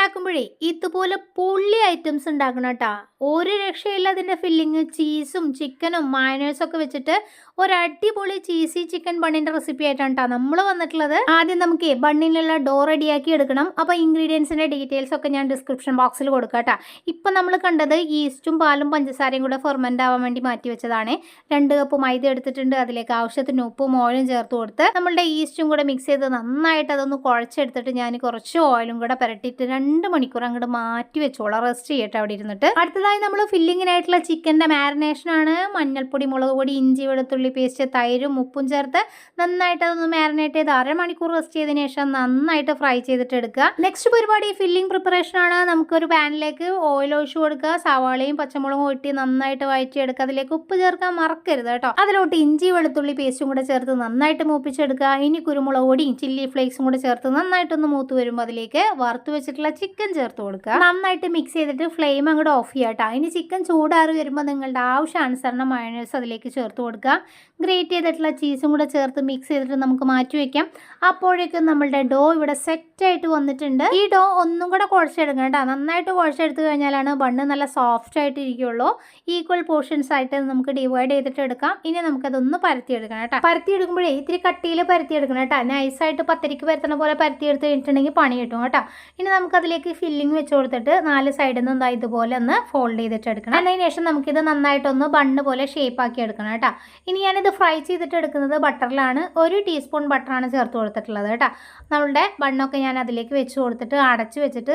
ഉണ്ടാക്കുമ്പോഴേ ഇതുപോലെ പൊള്ളി ഐറ്റംസ് ഉണ്ടാക്കണം കേട്ടോ. ഒരു രക്ഷയില്ല അതിന്റെ ഫില്ലിങ് ചീസും ചിക്കനും മയനേഴ്സും ഒക്കെ വെച്ചിട്ട് ഒരു അടിപൊളി ചീസി ചിക്കൻ ബണ്ണിന്റെ റെസിപ്പി ആയിട്ടാണ് കേട്ടോ നമ്മൾ വന്നിട്ടുള്ളത്. ആദ്യം നമുക്ക് ബണ്ണിനുള്ള ഡോ റെഡിയാക്കി എടുക്കണം. അപ്പോൾ ഇൻഗ്രീഡിയൻസിന്റെ ഡീറ്റെയിൽസ് ഒക്കെ ഞാൻ ഡിസ്ക്രിപ്ഷൻ ബോക്സിൽ കൊടുക്കാം കേട്ടോ. ഇപ്പം നമ്മൾ കണ്ടത് ഈസ്റ്റും പാലും പഞ്ചസാരയും കൂടെ ഫെർമെന്റ് ആവാൻ വേണ്ടി മാറ്റി വെച്ചതാണ്. രണ്ട് കപ്പ് മൈദ എടുത്തിട്ടുണ്ട്. അതിലേക്ക് ആവശ്യത്തിന് ഉപ്പും ഓയിലും ചേർത്ത് കൊടുത്ത് നമ്മളുടെ ഈസ്റ്റും കൂടെ മിക്സ് ചെയ്ത് നന്നായിട്ട് അതൊന്ന് കുഴച്ചെടുത്തിട്ട് ഞാൻ കുറച്ച് ഓയിലും കൂടെ പുരട്ടിയിട്ട് രണ്ട് മണിക്കൂർ അങ്ങോട്ട് മാറ്റി വെച്ചോളാം റെസ്റ്റ് ചെയ്യട്ടെ അവിടെ ഇരുന്നിട്ട്. അടുത്തതായി നമ്മൾ ഫില്ലിങ്ങിനായിട്ടുള്ള ചിക്കന്റെ മാരിനേഷനാണ് മഞ്ഞൾപ്പൊടി മുളക് പൊടി ഇഞ്ചി വെളുത്തുള്ളി പേസ്റ്റ് തൈരും ഉപ്പും ചേർത്ത് നന്നായിട്ട് അതൊന്ന് മാരിനേറ്റ് ചെയ്ത് അരമണിക്കൂർ റെസ്റ്റ് ചെയ്തതിന് ശേഷം നന്നായിട്ട് ഫ്രൈ ചെയ്തിട്ട് എടുക്കുക. നെക്സ്റ്റ് പരിപാടി ഫില്ലിംഗ് പ്രിപ്പറേഷൻ ആണ് നമുക്കൊരു പാനിലേക്ക് ഓയിൽ ഒഴിച്ചു കൊടുക്കുക. സവാളയും പച്ചമുളകും ഇട്ടി നന്നായിട്ട് വഴറ്റിയെടുക്കുക. അതിലേക്ക് ഉപ്പ് ചേർക്കാൻ മറക്കരുത് കേട്ടോ. അതിലോട്ട് ഇഞ്ചി വെളുത്തുള്ളി പേസ്റ്റും കൂടെ ചേർത്ത് നന്നായിട്ട് മൂപ്പിച്ചെടുക്കുക. ഇനി കുരുമുളക് പൊടിയും ചില്ലി ഫ്ലേക്സും കൂടെ ചേർത്ത് നന്നായിട്ടൊന്ന് മൂത്ത് വരുമ്പോൾ അതിലേക്ക് വറുത്ത് വെച്ചിട്ടുള്ള ചിക്കൻ ചേർത്ത് കൊടുക്കുക നന്നായിട്ട് മിക്സ് ചെയ്തിട്ട് ഫ്ലെയിം അങ്ങോട്ട് ഓഫ് ചെയ്യുക കേട്ടോ അതിന് ചിക്കൻ ചൂടാറി വരുമ്പോൾ നിങ്ങളുടെ ആവശ്യാനുസരണം മയണേഴ്സ് അതിലേക്ക് ചേർത്ത് കൊടുക്കുക ഗ്രേറ്റ് ചെയ്തിട്ടുള്ള ചീസും കൂടെ ചേർത്ത് മിക്സ് ചെയ്തിട്ട് നമുക്ക് മാറ്റി വയ്ക്കാം അപ്പോഴേക്കും നമ്മളുടെ ഡോ ഇവിടെ സെറ്റ് ആയിട്ട് വന്നിട്ടുണ്ട്. ഈ ഡോ ഒന്നും കൂടെ കുഴച്ചെടുക്കണം കേട്ടോ നന്നായിട്ട് കുഴച്ചെടുത്ത് കഴിഞ്ഞാലാണ് ബണ്ണ് നല്ല സോഫ്റ്റ് ആയിട്ട് ഇരിക്കുള്ളൂ ഈക്വൽ പോർഷൻസ് ആയിട്ട് നമുക്ക് ഡിവൈഡ് ചെയ്തിട്ട് എടുക്കാം. ഇനി നമുക്കതൊന്ന് പരത്തിയെടുക്കണം കേട്ടോ പരത്തിയെടുക്കുമ്പോഴേ ഇത്തിരി കട്ടിയിൽ പരത്തിയെടുക്കണം കേട്ടോ നൈസായിട്ട് പത്തിരിക്ക് പരത്തണ പോലെ പരത്തിയെടുത്ത് കഴിഞ്ഞിട്ടുണ്ടെങ്കിൽ പണി കിട്ടും കേട്ടോ. ഇനി നമുക്കതിലേക്ക് ഫില്ലിംഗ് വെച്ച് കൊടുത്തിട്ട് നാല് സൈഡിൽ നിന്നും ഇതുപോലെ ഒന്ന് ഫോൾഡ് ചെയ്തിട്ട് എടുക്കണം. അതിന് ശേഷം നമുക്കിത് നന്നായിട്ടൊന്ന് ബണ്ണ് പോലെ ഷേപ്പ് ആക്കി എടുക്കണം കേട്ടോ. ഇനി ഞാനിത് ഫ്രൈ ചെയ്തിട്ട് എടുക്കുന്നത് ബട്ടറിലാണ് ഒരു ടീസ്പൂൺ ബട്ടറാണ് ചേർത്ത് കൊടുത്തിട്ടുള്ളത് കേട്ടോ. നമ്മളുടെ ബണ്ണൊക്കെ ഞാൻ അതിലേക്ക് വെച്ച് കൊടുത്തിട്ട് അടച്ച് വെച്ചിട്ട്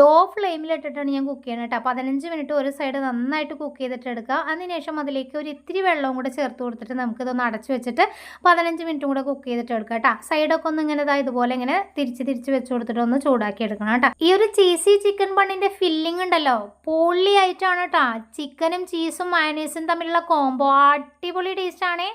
ലോ ഫ്ലെയിമിലിട്ടിട്ടാണ് ഞാൻ കുക്ക് ചെയ്യണം കേട്ടോ. പതിനഞ്ച് മിനിറ്റ് ഒരു സൈഡ് നന്നായിട്ട് കുക്ക് ചെയ്തിട്ട് എടുക്കുക. അതിനുശേഷം അതിലേക്ക് ഒരു ഇത്തിരി വെള്ളവും കൂടെ ചേർത്ത് കൊടുത്തിട്ട് നമുക്കിതൊന്ന് അടച്ച് വെച്ചിട്ട് പതിനഞ്ച് മിനിറ്റും കൂടെ കുക്ക് ചെയ്തിട്ട് എടുക്കുക കേട്ടോ. സൈഡൊക്കെ ഒന്ന് ഇങ്ങനെ ഇതാ ഇതുപോലെ ഇങ്ങനെ തിരിച്ച് തിരിച്ച് വെച്ച് കൊടുത്തിട്ട് ഒന്ന് ചൂടാക്കി എടുക്കണം കേട്ടോ. ഈ ഒരു ചീസി ചിക്കൻ ബണ്ണിന്റെ ഫില്ലിംഗ് ഉണ്ടല്ലോ. പൊള്ളി ആയിട്ടാണ് കേട്ടോ ചിക്കനും ചീസും മയനീസും തമ്മിലുള്ള കോംബോ അടിപൊളി ടേസ്റ്റ് ആണേ.